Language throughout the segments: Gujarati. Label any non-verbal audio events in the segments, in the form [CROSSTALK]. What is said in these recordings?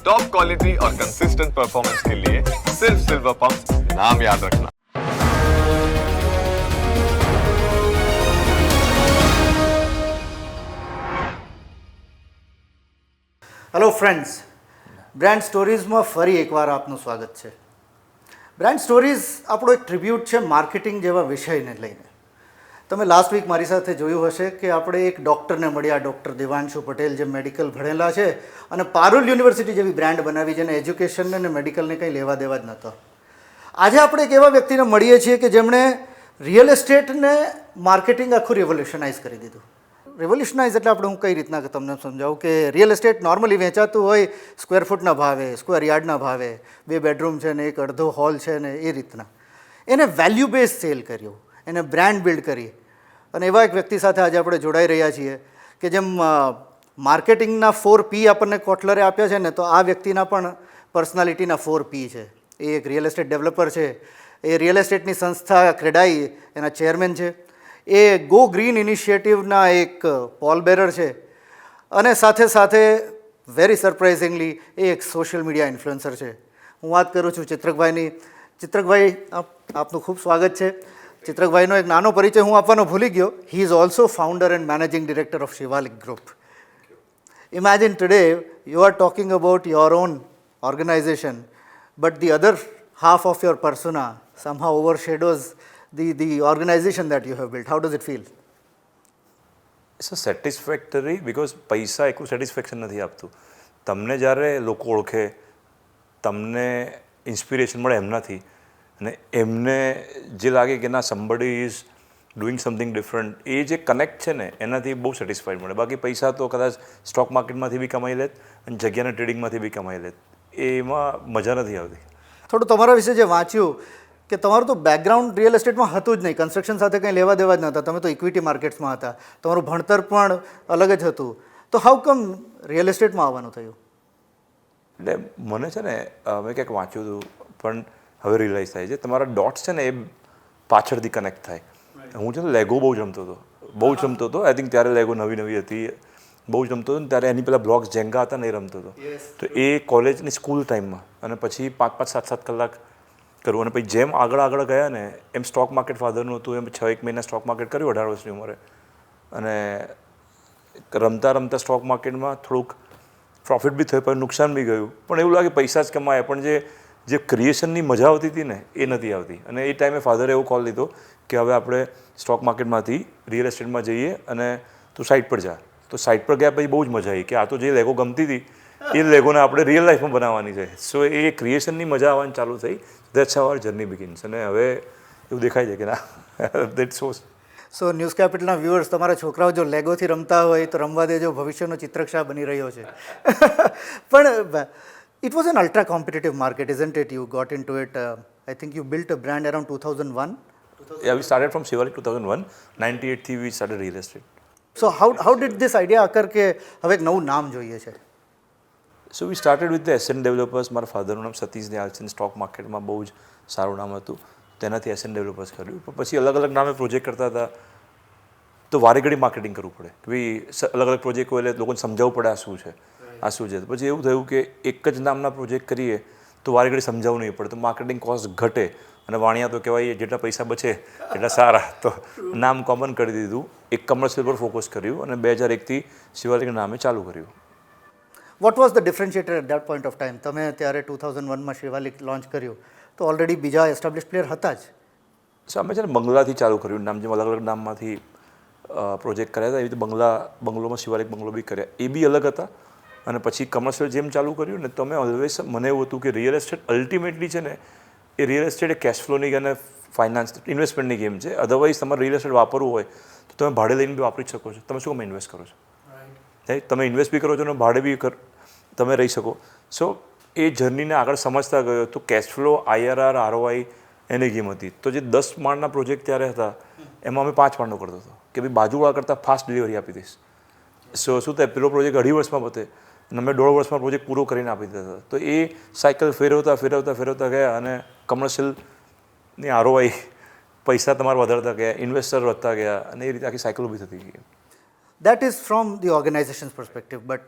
टॉप क्वालिटी और कंसिस्टेंट परफॉर्मेंस के लिए सिर्फ सिल्वर पंप नाम याद रखना હેલો ફ્રેન્ડ્સ બ્રાન્ડ સ્ટોરીઝમાં ફરી એકવાર આપનું સ્વાગત છે બ્રાન્ડ સ્ટોરીઝ આપણો એક ટ્રિબ્યુટ છે માર્કેટિંગ જેવા વિષયને લઈને તમે લાસ્ટ વીક મારી સાથે જોયું હશે કે આપણે એક ડૉક્ટરને મળ્યા ડૉક્ટર દેવાંશુ પટેલ, જે મેડિકલ ભણેલા છે અને પારુલ યુનિવર્સિટી જેવી બ્રાન્ડ બનાવી જેને એજ્યુકેશનને અને મેડિકલને કંઈ લેવા દેવા જ નહોતા. આજે આપણે એક એવા વ્યક્તિને મળીએ છીએ કે જેમણે રિયલ એસ્ટેટને માર્કેટિંગ આખું રિવોલ્યુશનાઇઝ કરી દીધું. રિવોલ્યુશનાઇઝ એટલે આપણે હું કઈ રીતના તમને સમજાવું કે રિયલ એસ્ટેટ નોર્મલી વેચાતું હોય સ્ક્વેર ફૂટના ભાવે સ્ક્વેર યાર્ડના ભાવે, બે બેડરૂમ છે ને એક અડધો હોલ છે ને એ રીતના. એને વેલ્યુ બેઝ સેલ કર્યું. એને બ્રાન્ડ બિલ્ડ કરી અને એવા એક વ્યક્તિ સાથે આજે આપણે જોડાઈ રહ્યા છીએ કે જેમ માર્કેટિંગના ફોર પી આપણને કોટલરે આપ્યા છે ને, તો આ વ્યક્તિના પણ પર્સનાલિટીના ફોર પી છે. એ એક રિયલ એસ્ટેટ ડેવલપર છે, એ રિયલ એસ્ટેટની સંસ્થા ક્રેડાઈ, એના ચેરમેન છે. એ ગો ગ્રીન ઇનિશિયેટિવના એક પોલ બેરર છે. અને સાથે સાથે વેરી સરપ્રાઇઝિંગલી એ એક સોશિયલ મીડિયા ઇન્ફ્લુએન્સર છે. હું વાત કરું છું ચિત્રકભાઈની. ચિત્રકભાઈ, આપ, આપનું ખૂબ સ્વાગત છે. ચિત્રકભાઈનો એક નાનો પરિચય હું આપવાનો ભૂલી ગયો he is also founder and managing director of Shivalik group Imagine today you are talking about your own organization, but the other half of your persona somehow overshadows the, the organization that you have built. How does it feel? It's a satisfactory because પૈસા એકલું સેટિસ્ફેક્શન નથી આપતું તમને જ્યારે લોકો ઓળખે તમને ઇન્સ્પિરેશન મળે એમનાથી અને એમને જે લાગે કે ના somebody is doing something different એ જે કનેક્ટ છે ને એનાથી બહુ સેટિસ્ફાઈડ મળે. બાકી પૈસા તો કદાચ સ્ટોક માર્કેટમાંથી બી કમાઈ લેત અને જગ્યાના ટ્રેડિંગમાંથી બી કમાઈ લેત. એમાં મજા નથી આવતી. થોડું તમારા વિશે જે વાંચ્યું કે તમારું તો બેકગ્રાઉન્ડ રિયલ એસ્ટેટમાં હતું જ નહીં. કન્સ્ટ્રક્શન સાથે કંઈ લેવા દેવા જ નહોતા. તમે તો ઇક્વિટી માર્કેટ્સમાં હતા. તમારું ભણતર પણ અલગ જ હતું. તો હાઉ કમ રિયલ એસ્ટેટમાં આવવાનું થયું? એટલે મને છે ને મેં ક્યાંક વાંચ્યું હતું પણ હવે રિયલાઇઝ થાય છે. તમારા ડોટ્સ છે ને એ પાછળથી કનેક્ટ થાય. હું છે ને લેગો બહુ જમતો હતો. બહુ જ રમતો હતો. આઈ થિંક ત્યારે લેગો નવી નવી હતી. બહુ જ રમતો હતો ને ત્યારે એની પહેલાં બ્લોક્સ જેંગા હતા ને એ રમતો હતો. તો એ કોલેજની સ્કૂલ ટાઈમમાં અને પછી પાંચ પાંચ સાત સાત કલાક કરવું અને પછી જેમ આગળ આગળ ગયા ને એમ સ્ટોક માર્કેટ ફાધરનું હતું. એમ છ એક મહિના સ્ટોક માર્કેટ કર્યું અઢાર વર્ષની ઉંમરે. અને રમતા રમતા સ્ટોક માર્કેટમાં થોડુંક પ્રોફિટ બી થયું પણ નુકસાન બી ગયું. પણ એવું લાગે પૈસા જ કમાયા. પણ જે જે ક્રિએશનની મજા આવતી હતી ને, એ નથી આવતી. અને એ ટાઈમે ફાધરે એવો કોલ લીધો કે હવે આપણે સ્ટોક માર્કેટમાંથી રિયલ એસ્ટેટમાં જઈએ અને તું સાઇટ પર જા. તો સાઇટ પર ગયા પછી બહુ જ મજા આવી કે આ તો જે લેગો ગમતી હતી, એ લેગોને આપણે રિયલ લાઈફમાં બનાવવાની છે. સો એ ક્રિએશનની મજા આવવાની ચાલુ થઈ. દેટ્સ અવર જર્ની બિગિન્સ અને હવે એવું દેખાય છે કે ના દેટ સોસ સો ન્યૂઝ કેપિટલના વ્યુઅર્સ તમારા છોકરાઓ જો લેગોથી રમતા હોય તો રમવા દેજો. ભવિષ્યનો ચિત્રક્ષા બની રહ્યો છે. [LAUGHS] પણ it was an ultra competitive market isn't it? You got into two uh, I think you built a brand around two thousand one Yeah, we started from Shivalik 2001. 98 થી we started real estate. So how how did this idea occur કે હવે એક નવું નામ જોઈએ છે So we started with the SN developers. મારા ફાધરનું નામ સતીશ દયાલ છે સ્ટોક માર્કેટમાં બહુ જ સારું નામ હતું તેનાથી એસએન ડેવલપર્સ કર્યું પણ પછી અલગ અલગ નામે પ્રોજેક્ટ કરતા હતા તો વારે ઘડી માર્કેટિંગ કરવું પડે કે ભાઈ અલગ અલગ પ્રોજેક્ટ હોય એટલે લોકોને સમજાવવું પડે આ શું છે આ શું છે. પછી એવું થયું કે એક જ નામના પ્રોજેક્ટ કરીએ તો વારે ઘડી સમજાવવું નહીં પડે તો માર્કેટિંગ કોસ્ટ ઘટે અને વાણિયા તો કહેવાય જેટલા પૈસા બચે એટલા સારા. તો નામ કોમન કરી દીધું. એક કમર્શિયલ પર ફોકસ કર્યું અને બે હજાર એકથી શિવાલિક નામે ચાલુ કર્યું. What was the differentiator at that point of time તમે ત્યારે ટુ થાઉઝન્ડ વનમાં શિવાલિક લોન્ચ કર્યું. તો ઓલરેડી બીજા એસ્ટાબ્લિશ પ્લેયર હતા જ. અમે છે ને બંગલાથી ચાલુ કર્યું. નામ જેમ અલગ અલગ નામમાંથી પ્રોજેક્ટ કર્યા હતા. એવી રીતે બંગલા બંગલોમાં શિવાલિક બંગલો બી કર્યા. એ બી અલગ હતા. અને પછી કમર્શિયલ જેમ ચાલુ કર્યું ને તો અમે ઓલવેઝ મને એવું હતું કે રિયલ એસ્ટેટ અલ્ટિમેટલી છે ને એ રિયલ એસ્ટેટ એ કેશ ફ્લોની અને ફાઇનાન્સ ઇન્વેસ્ટમેન્ટની ગેમ છે. અધરવાઇઝ તમારે રિયલ એસ્ટેટ વાપરવું હોય તો તમે ભાડે લઈને બી વાપરી શકો છો. તમે શું અમે ઇન્વેસ્ટ કરો છો? તમે ઇન્વેસ્ટ બી કરો છો અને ભાડે બી કર તમે રહી શકો. સો એ જર્નીને આગળ સમજતા ગયો તો કેશ ફ્લો આઈઆરઆર આરઓઆઈ એની ગેમ હતી. તો જે દસ માળના પ્રોજેક્ટ ત્યારે હતા એમાં અમે પાંચ માળનો કરતો હતો. કે ભાઈ બાજુવાળા કરતાં ફાસ્ટ ડિલિવરી આપી દઈશ. સો શું થાય પેલો પ્રોજેક્ટ અઢી વર્ષમાં પતે. અમે દોઢ વર્ષમાં પ્રોજેક્ટ પૂરો કરીને આપી દીધા હતા. તો એ સાયકલ ફેરવતા ફેરવતા ફેરવતા ગયા અને કમર્શિયલની આરઓઆઈ પૈસા તમારા વધારતા ગયા ઇન્વેસ્ટર વધતા ગયા અને એ રીતે આખી સાયકલ ઊભી થતી ગઈ. That is from the organization perspective but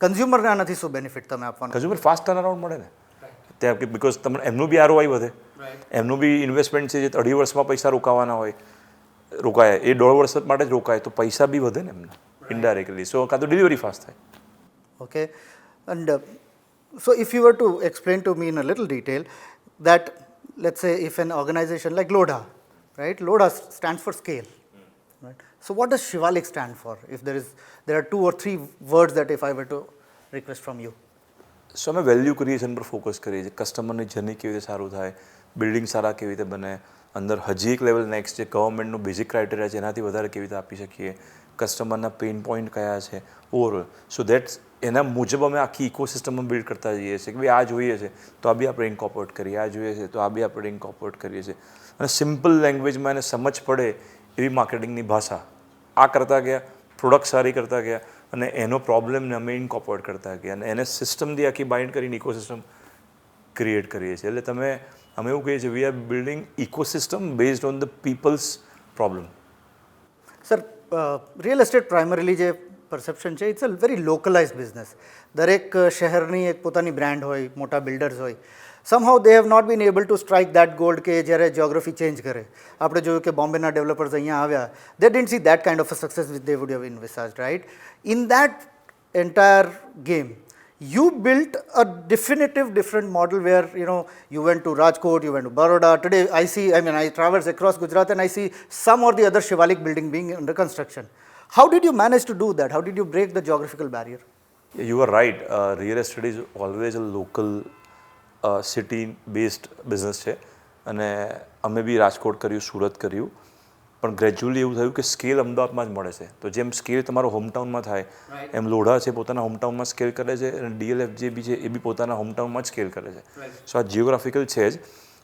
કન્ઝ્યુમરને આનાથી શું બેનિફિટ તમે આપવાનું? કન્ઝ્યુમર ફાસ્ટ ટર્નઅરાઉન્ડ મળે ને. ત્યાં કે બિકોઝ તમને એમનું બી આરઓઆઈ વધે. એમનું બી ઇન્વેસ્ટમેન્ટ છે જે અઢી વર્ષમાં પૈસા રોકાવાના હોય રોકાય. એ દોઢ વર્ષ માટે જ રોકાય તો પૈસા બી વધે ને એમને ઇન્ડાયરેક્ટલી સો કાં તો ડિલિવરી ફાસ્ટ થાય. Okay, and uh, so if you were to explain to me in a little detail that, let's say, if an organization like LODA, right? LODA s- stands for scale, right? So what does Shivalik stand for? If there is, there are two or three words that if I were to request from you. સો અમે વેલ્યુ ક્રિએશન પર ફોકસ કરીએ છીએ કસ્ટમરની જર્ની કેવી રીતે સારું થાય બિલ્ડિંગ સારા કેવી રીતે બને અંદર હજી એક લેવલ નેક્સ્ટ જે ગવર્મેન્ટનું બેઝિક ક્રાઇટેરિયા છે એનાથી વધારે કેવી રીતે આપી શકીએ કસ્ટમરના પેઇન પોઈન્ટ કયા છે ઓવરઓલ સો દેટ્સ એના મુજબ અમે આખી ઇકોસિસ્ટમ બિલ્ડ કરતા જઈએ છીએ કે ભાઈ આ જોઈએ છે. તો આ બી આપણે ઇન્કોપોર્ટ કરીએ, આ જોઈએ છે. તો આ બી આપણે ઇન્કોપોર્ટ કરીએ છીએ. અને સિમ્પલ લેંગ્વેજમાં એને સમજ પડે એવી માર્કેટિંગની ભાષા. આ કરતા ગયા પ્રોડક્ટ સારી કરતા ગયા અને એનો પ્રોબ્લેમને અમે ઇન્કોપોર્ટ કરતા ગયા અને એને સિસ્ટમથી આખી બાઇન્ડ કરીને ઇકોસિસ્ટમ ક્રિએટ કરીએ છીએ. એટલે તમે, અમે એવું કહીએ છીએ we are building ecosystem based on the people's problem sir real estate primarily જે પરસેપ્શન છે it's a very localise business દરેક અ, શહેરની એક પોતાની બ્રાન્ડ હોય મોટા બિલ્ડર્સ હોય somehow they have not been able to strike that gold કે જ્યારે જ્યોગ્રાફી ચેન્જ કરે આપણે જોયું કે બોમ્બેના ડેવલપર્સ અહીંયા આવ્યા they didn't see that kind of a success with they would have invest right in that entire game you built a definitive different model where you know you went to rajkot you went to baroda today i see i mean i traverse across gujarat and i see some or the other shivalik building being under construction How did you manage to do that? How did you break the geographical barrier? You are right real estate is always a local city based business છે. અને અમે બી રાજકોટ કર્યું સુરત કર્યું. પણ ગ્રેજ્યુઅલી એવું થયું કે સ્કેલ અમદાવાદમાં જ મળે છે. તો જેમ સ્કેલ તમારો હોમટાઉનમાં થાય એમ લોઢા છે પોતાના હોમટાઉનમાં સ્કેલ કરે છે અને ડીએલએફ જે બી છે એ બી પોતાના હોમટાઉનમાં જ સ્કેલ કરે છે. સો આ જિયોગ્રાફિકલ છે જ.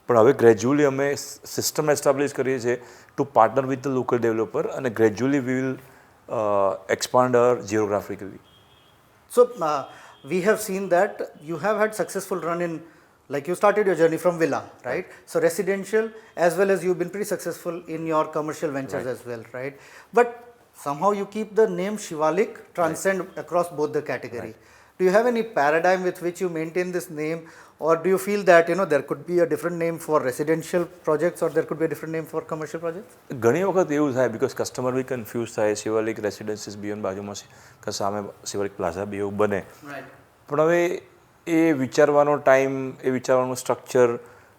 પણ હવે ગ્રેજ્યુઅલી અમે સિસ્ટમ એસ્ટાબ્લિશ કરીએ છીએ to partner with the local developer અને gradually we will Uh, expand our geographically. So uh, we have seen that you have had successful run in like you started your journey from villa right so residential as well as you've been pretty successful in your commercial ventures right. as well right but somehow you keep the name shivalik transcend right. across both the category right. Do you have any paradigm with which you maintain this name or do you feel that you know there could be a different name for residential projects or there could be a different name for commercial projects ઘણી વખત એવું થાય બિકોઝ કસ્ટમર બી કન્ફ્યુઝ થાય શિવાલિક રેસિડેન્સીસ બી બાજુમાં સામે શિવાલિક પ્લાઝા બી એવું બને પણ હવે એ વિચારવાનો ટાઈમ એ વિચારવાનું સ્ટ્રક્ચર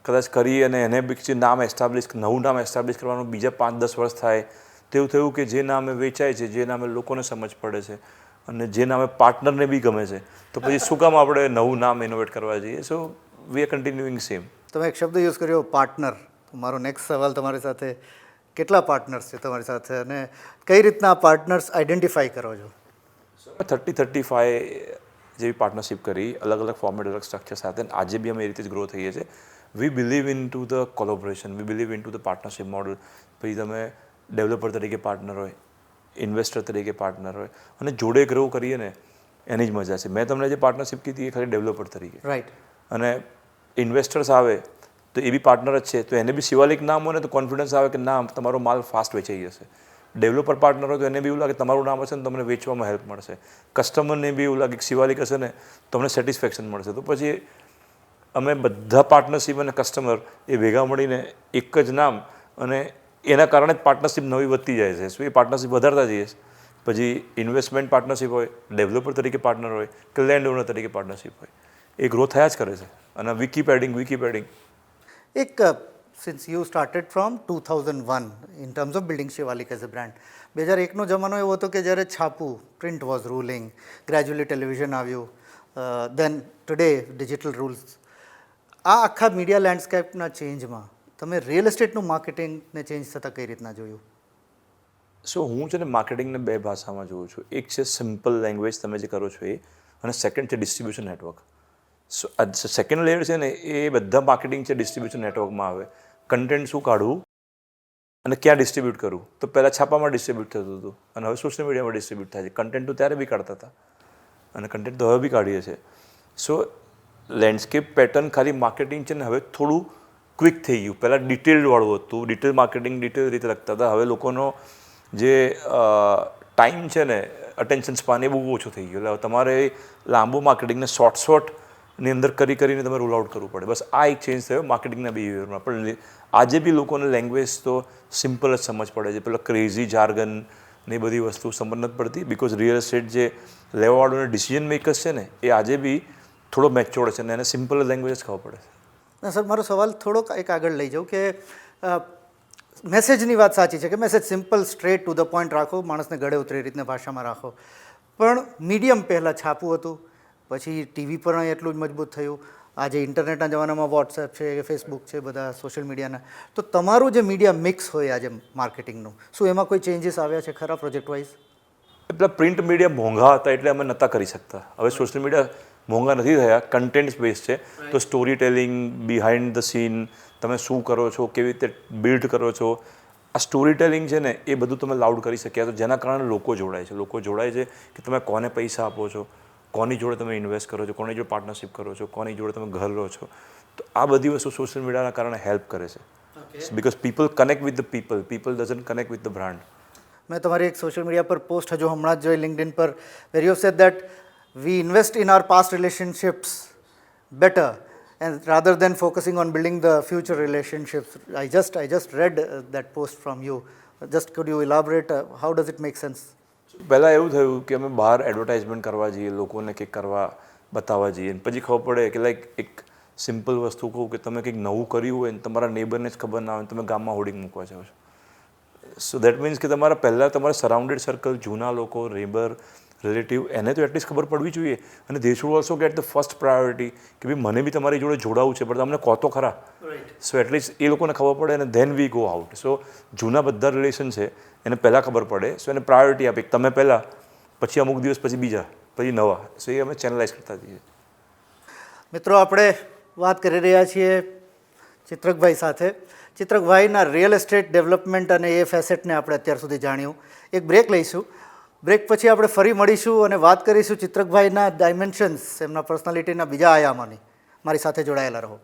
કદાચ કરી અને એને પછી નામ એસ્ટાબ્લિશ નવું નામ એસ્ટાબ્લિશ કરવાનું બીજા પાંચ દસ વર્ષ થાય તેવું થયું કે જે નામે વેચાય છે જે નામે લોકોને સમજ પડે છે અને જે નામે પાર્ટનરને બી ગમે છે તો પછી શું કામ આપણે નવું નામ ઇનોવેટ કરવા જઈએ? So we are continuing same તમે એક શબ્દ યુઝ કર્યો પાર્ટનર મારો નેક્સ્ટ સવાલ તમારી સાથે કેટલા પાર્ટનર્સ છે તમારી સાથે અને કઈ રીતના પાર્ટનર્સ આઈડેન્ટિફાઈ કરો છો? થર્ટી થર્ટી ફાઈવ જેવી પાર્ટનરશિપ કરી અલગ અલગ ફોર્મેટ અલગ સ્ટ્રક્ચર સાથે આજે બી અમે એ રીતે જ ગ્રો થઈએ છીએ. We believe in to the collaboration we believe in to the partnership model પછી તમે ડેવલપર તરીકે પાર્ટનર હોય ઇન્વેસ્ટર તરીકે પાર્ટનર હોય. અને જોડે ગ્રો કરીએ ને એની જ મજા છે. મેં તમને જે પાર્ટનરશિપ કીધી એ ખાલી ડેવલપર તરીકે. રાઈટ અને ઇન્વેસ્ટર્સ આવે તો એ બી પાર્ટનર જ છે. તો એને બી શિવાલિક નામ હોય ને તો કોન્ફિડન્સ આવે કે ના તમારો માલ ફાસ્ટ વેચાઈ જશે. ડેવલપર પાર્ટનર હોય તો એને બી એવું લાગે તમારું નામ હશે ને તમને વેચવામાં હેલ્પ મળશે. કસ્ટમરને બી એવું લાગે કે શિવાલિક હશે ને તમને સેટિસ્ફેક્શન મળશે. તો પછી અમે બધા પાર્ટનરશિપ અને કસ્ટમર એ ભેગા મળીને એક જ નામ અને એના કારણે જ પાર્ટનરશિપ નવી વધતી જાય છે. શું એ પાર્ટનરશિપ વધારતા જઈએ પછી ઇન્વેસ્ટમેન્ટ પાર્ટનરશિપ હોય ડેવલપર તરીકે પાર્ટનર હોય, કે લેન્ડ ઓનર તરીકે પાર્ટનરશિપ હોય. એ ગ્રો થયા જ કરે છે. અને વિકીપેડિંગ વિકીપેડિંગ એડિંગ વી એક since you started from two thousand one in terms of building Shivalik as a brand બે હજાર એકનો જમાનો એવો હતો કે જ્યારે છાપું print was ruling gradually television આવ્યું દેન ટુડે ડિજિટલ રૂલ્સ આ આખા મીડિયા લેન્ડસ્કેપના ચેન્જમાં તમે રિયલ એસ્ટેટનું માર્કેટિંગને ચેન્જ થતાં કઈ રીતના જોયું? સો હું છે ને માર્કેટિંગને બે ભાષામાં જોઉં છું. એક છે સિમ્પલ લેંગ્વેજ તમે જે કરો છો એ, અને સેકન્ડ છે distribution network so second layer છે ને, એ બધા માર્કેટિંગ છે ડિસ્ટ્રીબ્યુશન નેટવર્કમાં આવે. કન્ટેન્ટ શું કાઢવું? અને ક્યાં ડિસ્ટ્રીબ્યુટ કરવું? તો પહેલાં છાપામાં ડિસ્ટ્રીબ્યુટ થતું હતું. અને હવે સોશિયલ મીડિયામાં ડિસ્ટ્રીબ્યુટ થાય છે. કન્ટેન્ટ તો ત્યારે બી કાઢતા હતા. અને કન્ટેન્ટ તો હવે બી કાઢીએ છીએ. સો લેન્ડસ્કેપ પેટર્ન ખાલી માર્કેટિંગ છે ને, હવે થોડું ક્વિક થઈ ગયું. પહેલાં ડિટેલવાળું હતું. ડિટેલ માર્કેટિંગ ડિટેલ રીતે લખતા હતા. હવે લોકોનો જે ટાઈમ છે ને અટેન્શન સ્પાન એ બહુ ઓછું થઈ ગયું. એટલે તમારે લાંબુ માર્કેટિંગને શોર્ટ શોર્ટની અંદર કરી કરીને તમે રોલ આઉટ કરવું પડે. બસ આ એક ચેન્જ થયો માર્કેટિંગના બિહેવિયરમાં પણ આજે બી લોકોને લેંગ્વેજ તો સિમ્પલ જ સમજ પડે છે. પેલો ક્રેઝી જાર્ગન ને બધી વસ્તુ સમજ નથી પડતી બિકોઝ રિયલ એસ્ટેટ જે લેવાવાળોને ડિસિઝન મેકર્સ છે ને, એ આજે બી થોડો મેચ્યોર્ડ છે ને એને સિમ્પલ લેંગ્વેજ જ ખબર પડે છે. ના, સર, મારો સવાલ થોડોક એક આગળ લઈ જાઉં કે મેસેજની વાત સાચી છે કે message simple straight to the point રાખો, માણસને ગળે ઉતરે રીતને ભાષામાં રાખો. પણ મીડિયમ પહેલાં છાપું હતું, પછી ટીવી પર એટલું જ મજબૂત થયું. આજે ઇન્ટરનેટના જમાનામાં વોટ્સએપ છે કે ફેસબુક છે, બધા સોશિયલ મીડિયાના તો તમારું જે મીડિયા મિક્સ હોય આજે માર્કેટિંગનું શું એમાં કોઈ ચેન્જીસ આવ્યા છે ખરા પ્રોજેક્ટ વાઇઝ એટલે પ્રિન્ટ મીડિયા મોંઘા હતા એટલે અમે નહોતા કરી શકતા. હવે સોશિયલ મીડિયા મોંઘા નથી થયા કન્ટેન્ટ બેઝ છે. તો story telling behind the scene તમે શું કરો છો કેવી રીતે બિલ્ડ કરો છો આ સ્ટોરી ટેલિંગ છે ને એ બધું તમે લાઉડ કરી શક્યા તો જેના કારણે લોકો જોડાય છે. લોકો જોડાય છે કે તમે કોને પૈસા આપો છો કોની જોડે તમે ઇન્વેસ્ટ કરો છો કોની જોડે પાર્ટનરશિપ કરો છો કોની જોડે તમે ઘર લો છો. તો આ બધી વસ્તુ સોશિયલ મીડિયાના કારણે હેલ્પ કરે છે. Because people connect with the people people doesn't connect with the brand મેં તમારી એક સોશિયલ મીડિયા પર પોસ્ટ હજુ હમણાં જ જોઈ લિંકડિન પર. Where you set that we invest in our past relationships better and rather than focusing on building the future relationships I just I just read that post from you just could you elaborate how does it make sense પહેલાં એવું થયું કે અમે બહાર એડવર્ટાઇઝમેન્ટ કરવા જઈએ, લોકોને કંઈક કરવા બતાવવા જઈએ. અને પછી ખબર પડે કે લાઈક એક સિમ્પલ વસ્તુ કહું કે તમે કંઈક નવું કર્યું હોય ને તમારા નેબરને જ ખબર ના હોય ને તમે ગામમાં હોર્ડિંગ મૂકવા જાઓ છો. સો દેટ મીન્સ કે તમારા પહેલાં તમારા સરાઉન્ડેડ સર્કલ જૂના લોકો નેબર રિલેટિવ એને તો એટલીસ્ટ ખબર પડવી જોઈએ. અને they should also get the first priority કે ભાઈ મને બી તમારી જોડે જોડાવું છે પણ તમને કહો તો ખરા સો એટલીસ્ટ એ લોકોને ખબર પડે અને then we go out so જૂના બધા રિલેશન છે એને પહેલાં ખબર પડે. સો એને પ્રાયોરિટી આપી તમે પહેલાં પછી અમુક દિવસ પછી બીજા પછી નવા. સો એ અમે ચેનલાઇઝ કરતા જઈએ. મિત્રો આપણે વાત કરી રહ્યા છીએ ચિત્રકભાઈ સાથે. ચિત્રકભાઈના રિયલ એસ્ટેટ ડેવલપમેન્ટ અને એ ફેસેટને આપણે અત્યાર સુધી જાણ્યું. એક બ્રેક લઈશું. બ્રેક પછી આપણે ફરી મળીશું અને વાત કરીશું ચિત્રકભાઈના ડાયમેન્શન્સ એમના પર્સનાલિટીના બીજા આયામોની. મારી સાથે જોડાયેલા રહો.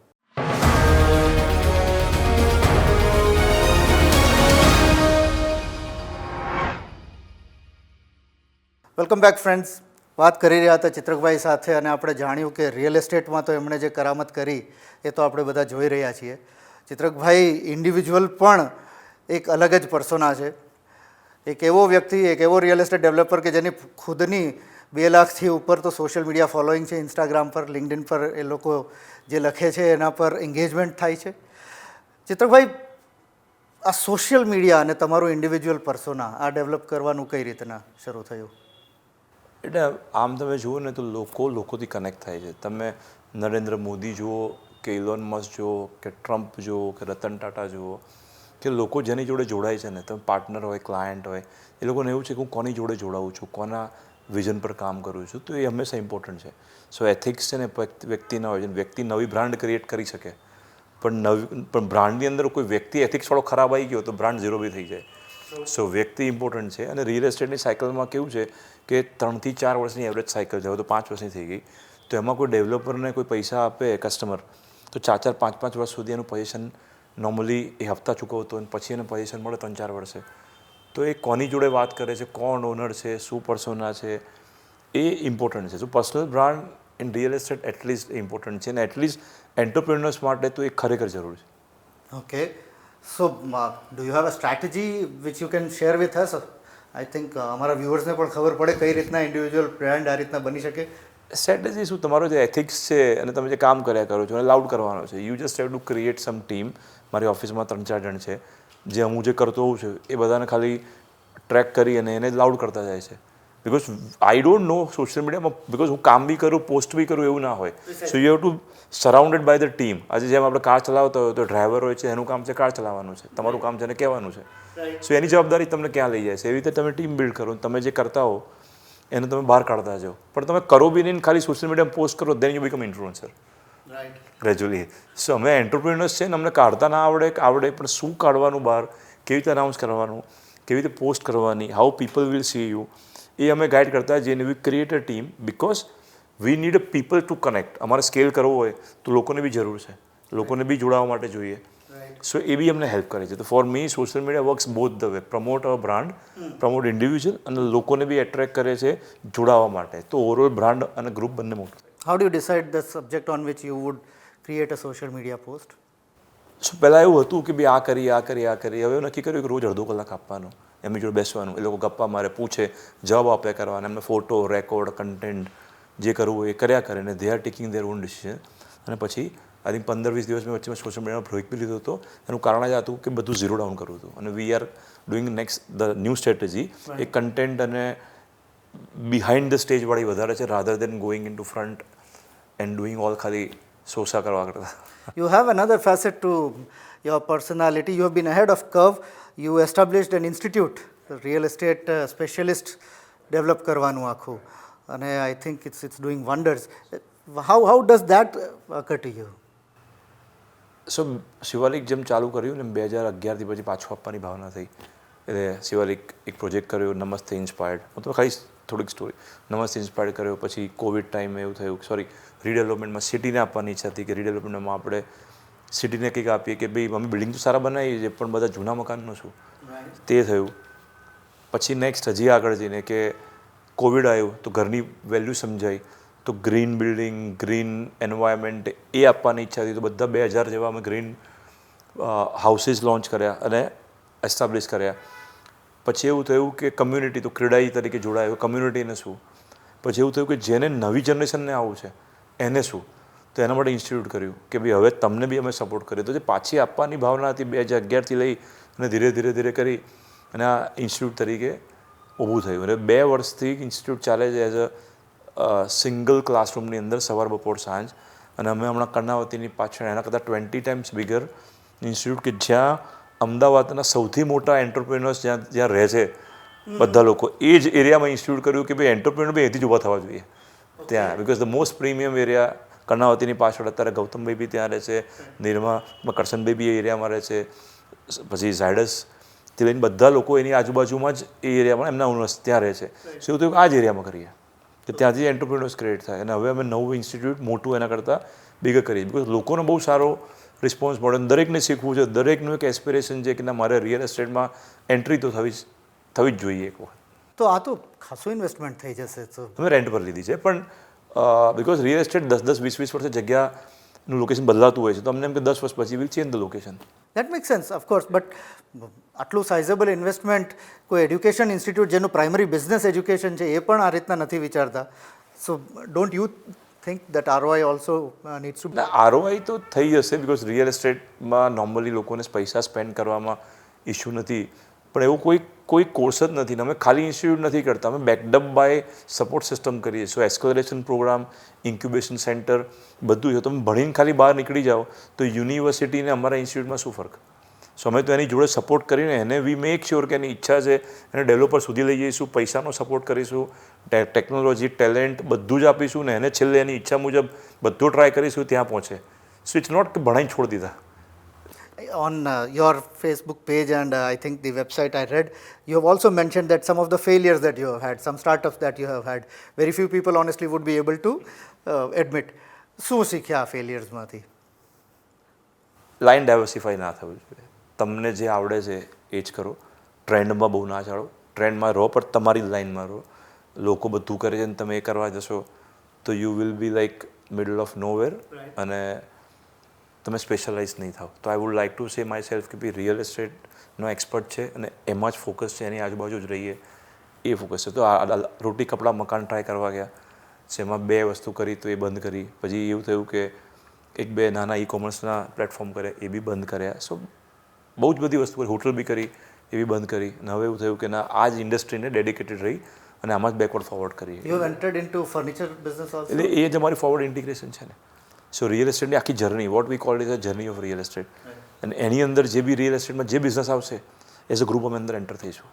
વેલકમ બેક ફ્રેન્ડ્સ વાત કરી રહ્યા હતા ચિત્રકભાઈ સાથે અને આપણે જાણ્યું કે રિયલ એસ્ટેટમાં તો એમણે જે કરામત કરી, એ તો આપણે બધા જોઈ રહ્યા છીએ. ચિત્રકભાઈ ઇન્ડિવિજ્યુઅલ પણ એક અલગ જ પર્સોના છે. એક એવો વ્યક્તિ, એક એવો રિયલ એસ્ટેટ ડેવલપર કે જેની ખુદની બે લાખથી ઉપર તો સોશિયલ મીડિયા ફોલોઈંગ છે ઇન્સ્ટાગ્રામ પર લિંકડિન પર એ લોકો જે લખે છે એના પર એન્ગેજમેન્ટ થાય છે. ચિત્રકભાઈ, આ સોશિયલ મીડિયા અને તમારું ઇન્ડિવિજ્યુઅલ પર્સોના આ ડેવલપ કરવાનું કઈ રીતના શરૂ થયું? એટલે આમ તમે જુઓ ને તો લોકો લોકોથી કનેક્ટ થાય છે. તમે નરેન્દ્ર મોદી જુઓ કે ઇલોન મસ્ક જુઓ કે ટ્રમ્પ જુઓ કે રતન ટાટા જુઓ કે લોકો જેની જોડે જોડાય છે ને તમે પાર્ટનર હોય ક્લાયન્ટ હોય, એ લોકોને એવું છે કે હું કોની જોડે જોડાવું છું, કોના વિઝન પર કામ કરું છું, તો એ હંમેશા ઇમ્પોર્ટન્ટ છે. સો એથિક્સ છે ને વ્યક્તિના હોય છે વ્યક્તિ નવી બ્રાન્ડ ક્રિએટ કરી શકે. પણ નવી, પણ બ્રાન્ડની અંદર કોઈ વ્યક્તિ એથિક્સવાળો ખરાબ આવી ગયો, તો બ્રાન્ડ ઝીરો બી થઈ જાય. સો વ્યક્તિ ઇમ્પોર્ટન્ટ છે. અને રિયલ એસ્ટેટની સાયકલમાં કેવું છે કે ત્રણથી ચાર વર્ષની એવરેજ સાયકલ છે. હવે તો પાંચ વર્ષની થઈ ગઈ. તો એમાં કોઈ ડેવલપરને કોઈ પૈસા આપે કસ્ટમર તો ચાર ચાર, પાંચ પાંચ વર્ષ સુધી એનું પોઝિશન નોર્મલી એ હપ્તા ચૂકવતો અને પછી એને પોઝિશન મળે ત્રણ ચાર વર્ષે. તો એ કોની જોડે વાત કરે છે કોણ ઓનર છે શું પર્સોના છે એ ઇમ્પોર્ટન્ટ છે. શું personal brand in real estate at least important છે અને એટલીસ્ટ એન્ટરપ્રિનર્સ માટે તો એ ખરેખર જરૂર છે. Okay so do you have a a which you can share with us I think અમારા વ્યુઅર્સને પણ ખબર પડે કઈ રીતના ઇન્ડિવિજ્યુઅલ બ્રાન્ડ આ રીતના બની શકે. સ્ટ્રેટેજી શું? તમારો જે એથિક્સ છે અને તમે જે કામ કર્યા કરો છો એને લાઉડ કરવાનો છે. You just have to create some team મારી ઓફિસમાં ત્રણ ચાર જણ છે જે હું જે કરતો હોઉં છું એ બધાને ખાલી ટ્રેક કરી અને એને લાઉડ કરતા જાય છે. Because I don't know social મીડિયામાં બિકોઝ હું કામ બી કરું પોસ્ટ બી કરું એવું ના હોય. So you have to surrounded by the team આજે જેમ આપણે કાર ચલાવતા હોય તો ડ્રાઈવર હોય છે એનું કામ છે કાર ચલાવવાનું છે. તમારું કામ છે એને કહેવાનું છે. સો એની જવાબદારી તમને ક્યાં લઈ જાય છે? એવી રીતે તમે ટીમ બિલ્ડ કરો તમે જે કરતા હો એને તમે બહાર કાઢતા જાઓ. પણ તમે કરો બી નહીં ખાલી સોશિયલ મીડિયામાં પોસ્ટ કરો then you become influencer gradually so અમે એન્ટરપ્રિનર્સ છે ને અમને કાઢતા ના આવડે આવડે પણ શું કાઢવાનું બહાર? કેવી રીતે અનાઉન્સ કરવાનું? કેવી રીતે પોસ્ટ કરવાની? How people will see you એ અમે ગાઈડ કરતા જેને we create a team because we need a people to connect અમારે સ્કેલ કરવો હોય તો લોકોને બી જરૂર છે. લોકોને બી જોડાવા માટે જોઈએ. સો એ બી અમને હેલ્પ કરે છે. તો for me social media works both the way promote a brand promote individual અને લોકોને બી એટ્રેક્ટ કરે છે જોડાવા માટે. તો ઓવરઓલ બ્રાન્ડ અને ગ્રુપ બંને મોટું how do decide the subject on which you which you a social media post so પહેલાં એવું હતું કે ભાઈ આ કરી આ કરી આ કરી. હવે નક્કી કર્યું કે રોજ અડધો કલાક આપવાનો. એમની જોડે બેસવાનું. એ લોકો ગપ્પા મારે પૂછે જવાબ આપ્યા કરવાના. એમને ફોટો રેકોર્ડ કન્ટેન્ટ જે કરવું એ કર્યા કરે. અને they are taking their own decision અને પછી આઈ થિંક પંદર વીસ દિવસ મેં વચ્ચે સોશિયલ મીડિયાનો બ્રેક બી લીધો હતો. એનું કારણ જ હતું કે બધું ઝીરો ડાઉન કરવું હતું. અને we are doing next the new strategy A content અને બિહાઇન્ડ ધ સ્ટેજવાળી વધારે છે rather than going in to front end doing all ખાલી સોસા કરવા કરતા you have another facet to your personality. You have been ahead of curve. You established an institute real estate specialist develop કરવાનું આખું અને I think it's it's doing wonders how how does that you? So Shivalik જેમ ચાલુ કર્યું ને બે હજાર અગિયારથી પછી પાછું આપવાની ભાવના થઈ. એટલે શિવાલિક એક પ્રોજેક્ટ કર્યો નમસ્તે ઇન્સ્પાયર્ડ હું તો ખાલી થોડીક સ્ટોરી નમસ્તે ઇન્સ્પાયર કર્યો પછી કોવિડ ટાઈમે એવું થયું. સોરી રીડેવલપમેન્ટમાં સિટીને આપવાની ઈચ્છા હતી કે રીડેવલપમેન્ટમાં આપણે સિટીને કંઈક આપીએ કે ભાઈ અમે બિલ્ડિંગ તો સારા બનાવીએ છીએ પણ બધા જૂના મકાનનું શું? તે થયું. પછી નેક્સ્ટ હજી આગળ જઈને કે કોવિડ આવ્યું તો ઘરની વેલ્યુ સમજાઈ. તો ગ્રીન બિલ્ડિંગ ગ્રીન એન્વાયરમેન્ટ એ આપવાની ઈચ્છા હતી. તો બધા બે હજાર જેવા અમે ગ્રીન હાઉસીસ લોન્ચ કર્યા અને એસ્ટાબ્લિશ કર્યા. પછી એવું થયું કે કમ્યુનિટી તો ક્રીડાઈ તરીકે જોડાયો કમ્યુનિટીને શું? પછી એવું થયું કે જેને નવી જનરેશનને આવું છે, એને શું? તો એના માટે ઇન્સ્ટિટ્યૂટ કર્યું કે ભાઈ હવે તમને બી અમે સપોર્ટ કર્યો તો જે પાછી આપવાની ભાવના હતી બે હજાર અગિયારથી લઈ અને ધીરે ધીરે ધીરે કરી અને આ ઇન્સ્ટિટ્યૂટ તરીકે ઊભું થયું. અને બે વર્ષથી ઇન્સ્ટિટ્યૂટ ચાલે છે એઝ અ સિંગલ ક્લાસરૂમની અંદર સવાર બપોર સાંજ. અને અમે હમણાં કર્ણાવતીની પાછળ, એના કરતાં ટ્વેન્ટી ટાઈમ્સ બિગર ઇન્સ્ટિટ્યૂટ કે જ્યાં અમદાવાદના સૌથી મોટા એન્ટરપ્રિન્યોર્સ જ્યાં જ્યાં રહે છે બધા લોકો, એ જ એરિયામાં ઇન્સ્ટિટ્યૂટ કર્યું કે ભાઈ એન્ટરપ્રિન્યોર બી અહીંથી જ ઊભા થવા જોઈએ. ત્યાં because the most premium area કર્ણાવતીની પાછળ અત્યારે ગૌતમભાઈ બી ત્યાં રહે છે, નિર્મા કરશનભાઈ બી એ એરિયામાં રહે છે, પછી ઝાયડસ તે લઈને બધા લોકો એની આજુબાજુમાં જ એ એરિયામાં, એમના ઓનર્સ ત્યાં રહે છે. સો એવું આ જ એરિયામાં કરીએ. કે ત્યાંથી એન્ટરપ્રિન્યોર્સ ક્રિએટ થાય. અને હવે અમે નવું ઇન્સ્ટિટ્યૂટ મોટું એના કરતાં બિગર કરીએ. બિકોઝ લોકોનો બહુ સારો રિસ્પોન્સ મળે અને દરેકને શીખવું છે. દરેકનું એક એસ્પિરેશન છે કે ના મારે રિયલ એસ્ટેટમાં એન્ટ્રી તો થવી જ થવી જ જોઈએ એક વખત. તો આ તો ખાસું ઇન્વેસ્ટમેન્ટ થઈ જશે તો અમે રેન્ટ પર લીધી છે પણ બિકોઝ રિયલ એસ્ટેટ દસ દસ વીસ વીસ વર્ષે જગ્યાનું લોકેશન બદલાતું હોય છે તો અમને એમ કે દસ વર્ષ પછી will change the location that make sense of course but આટલું સાઇઝેબલ ઇન્વેસ્ટમેન્ટ કોઈ એડ્યુકેશન ઇન્સ્ટિટ્યૂટ જેનું પ્રાઇમરી બિઝનેસ એજ્યુકેશન છે એ પણ આ રીતના નથી વિચારતા. So don't you think that ROI also needs to ના આરઓઆઈ તો થઈ જશે બિકોઝ રિયલ એસ્ટેટમાં નોર્મલી લોકોને પૈસા સ્પેન્ડ કરવામાં ઇશ્યુ નથી. પણ એવું કોઈ કોઈ કોર્સ જ નથી અમે ખાલી ઇન્સ્ટિટ્યૂટ નથી કરતા. અમે બેકડપ બાય સપોર્ટ સિસ્ટમ કરીએ so acceleration program incubation center બધું છે તમે ભણીને ખાલી બહાર નીકળી જાઓ, તો યુનિવર્સિટીને અમારા ઇન્સ્ટિટ્યૂટમાં શું ફરક? સો અમે તો એની જોડે સપોર્ટ કરીને એને વી મેક શ્યોર કે એની ઈચ્છા છે એને ડેવલપર સુધી લઈ જઈશું પૈસાનો સપોર્ટ કરીશું ટે ટેકનોલોજી ટેલેન્ટ બધું જ આપીશું ને એને છેલ્લે એની ઈચ્છા મુજબ બધું ટ્રાય કરીશું ત્યાં પહોંચે સો ઇટ્સ નોટ કે ભણાઈને છોડી દીધા on uh, your Facebook page and uh, I think the website I read, you have also mentioned that some of the failures that you have had, some startups that you have had, very few people honestly would be able to uh, admit. શું શીખ્યા આ ફેલિયર્સમાંથી લાઇન ડાયવર્સિફાઈ ના થવું જોઈએ તમને જે આવડે છે એ જ કરો. ટ્રેન્ડમાં બહુ ના ચાલો ટ્રેન્ડમાં રહો પણ તમારી લાઇનમાં રહો. લોકો બધું કરે છે અને તમે એ કરવા જશો તો you will be like middle of nowhere અને તમે સ્પેશિયલાઇઝ નહીં થાવ. તો I would like to say myself કે ભાઈ રિયલ એસ્ટેટનો એક્સપર્ટ છે અને એમાં જ ફોકસ છે એની આજુબાજુ જ રહીએ. એ ફોકસ છે. તો રોટી કપડાં મકાન ટ્રાય કરવા ગયા. જેમાં બે વસ્તુ કરી તો એ બંધ કરી. પછી એવું થયું કે એક બે નાના ઈ કોમર્સના પ્લેટફોર્મ કરે એ બી બંધ કર્યા. સો બહુ જ બધી વસ્તુ કરી હોટલ બી કરી એવી બંધ કરી. અને હવે એવું થયું કે ના આ જ ઇન્ડસ્ટ્રીને ડેડિકેટેડ રહી અને આમાં જ બેકવર્ડ ફોરવર્ડ કરી you entered in to furniture business એટલે એ જ અમારી ફોરવર્ડ ઇન્ટિગ્રેશન છે ને. સો રિયલ એસ્ટેટની આખી journey what we called is a journey of real estate અને એની અંદર જે બી રિયલ એસ્ટેટમાં જે બિઝનેસ આવશે એઝ અ ગ્રુપ અમે અંદર એન્ટર થઈશું.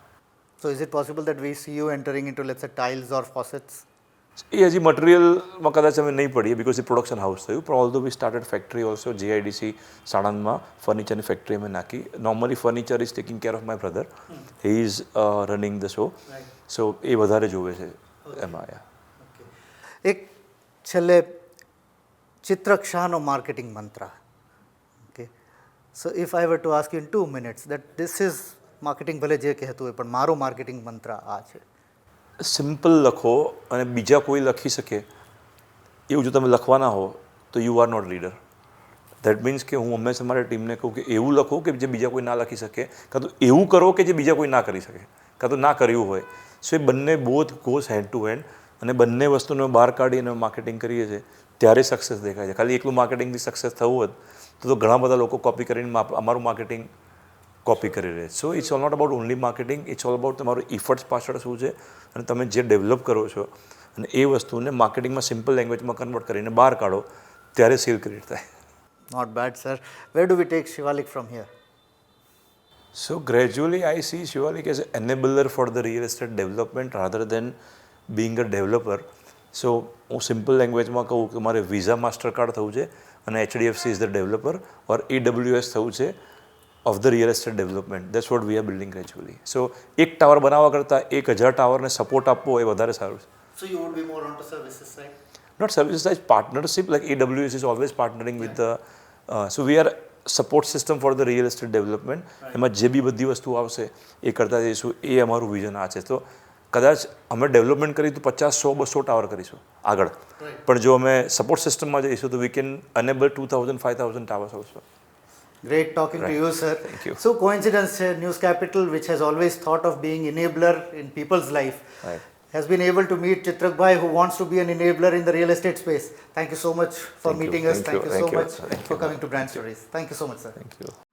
So is it possible that we see you entering in to let's tiles or faucets એ હજી મટીરિયલમાં કદાચ અમે નહીં પડીએ બિકોઝ એ પ્રોડક્શન હાઉસ થયું પણ all we started factory also GIDC સાણંદમાં ફર્નિચરની ફેક્ટરી અમે નાખી normally furniture is taking care of my brother he is running the show so એ વધારે જોવે છે એમાં યા એક છેલ્લે ચિત્રક શાહનો માર્કેટિંગ મંત્ર. Okay so if I were to ask you in two minutes that this is marketing ભલે જે કહેતું હોય પણ મારો માર્કેટિંગ મંત્ર આ છે. સિમ્પલ લખો અને બીજા કોઈ લખી શકે, એવું જો તમે લખવાના હો, તો you are not leader that means કે હું હંમેશા મારી ટીમને કહું કે એવું લખો કે જે બીજા કોઈ ના લખી શકે, કાં તો એવું કરો કે જે બીજા કોઈ ના કરી શકે, કાં તો ના કર્યું હોય. સો એ બંને both goes hand to hand અને બંને વસ્તુને બહાર કાઢી અને માર્કેટિંગ કરીએ છીએ, ત્યારે સક્સેસ દેખાય છે. ખાલી એકલું માર્કેટિંગથી સક્સેસ થવું હોત, તો ઘણા બધા લોકો કોપી કરીને અમારું માર્કેટિંગ કોપી કરી રહે. So it's all not about only marketing it's all about તમારું ઇફર્ટ્સ પાછળ શું છે અને તમે જે ડેવલપ કરો છો અને એ વસ્તુને માર્કેટિંગમાં સિમ્પલ લેંગ્વેજમાં કન્વર્ટ કરીને બહાર કાઢો ત્યારે સેલ ક્રિએટ થાય. Not bad sir where do we take Shivalik from here So gradually, I see Shivalik as an enabler for the real estate development rather than being a developer. So હું સિમ્પલ લેંગ્વેજમાં કહું કે મારે વિઝા માસ્ટર કાર્ડ થવું છે અને HDFC is the developer or AWS થવું છે. Of the real estate development that's what we are building gradually so એક ટાવર બનાવવા કરતાં એક હજાર ટાવરને સપોર્ટ આપવો એ વધારે સારું છે. Not service would partnership more on to services right not services as partnership like support system for the real the development so we are support system for the real estate development. એમાં જે બી બધી વસ્તુ આવશે એ કરતા જઈશું. એ અમારું વિઝન આ છે. તો કદાચ અમે ડેવલપમેન્ટ કરી તો પચાસ સો બસો ટાવર કરીશું આગળ. પણ જો અમે સપોર્ટ સિસ્ટમમાં જઈશું તો we can enable to thousand five thousand towers also Great talking right. to you, sir. Thank you. So, coincidence, uh, News Capital, which has always thought of being enabler in people's life, right. has been able to meet Chitrak who wants to be an enabler in the real estate space. Thank you so much for Thank meeting you. us. Thank, Thank you. you, so Thank much you. for coming to Brand Stories. Thank you so much, sir. Thank you.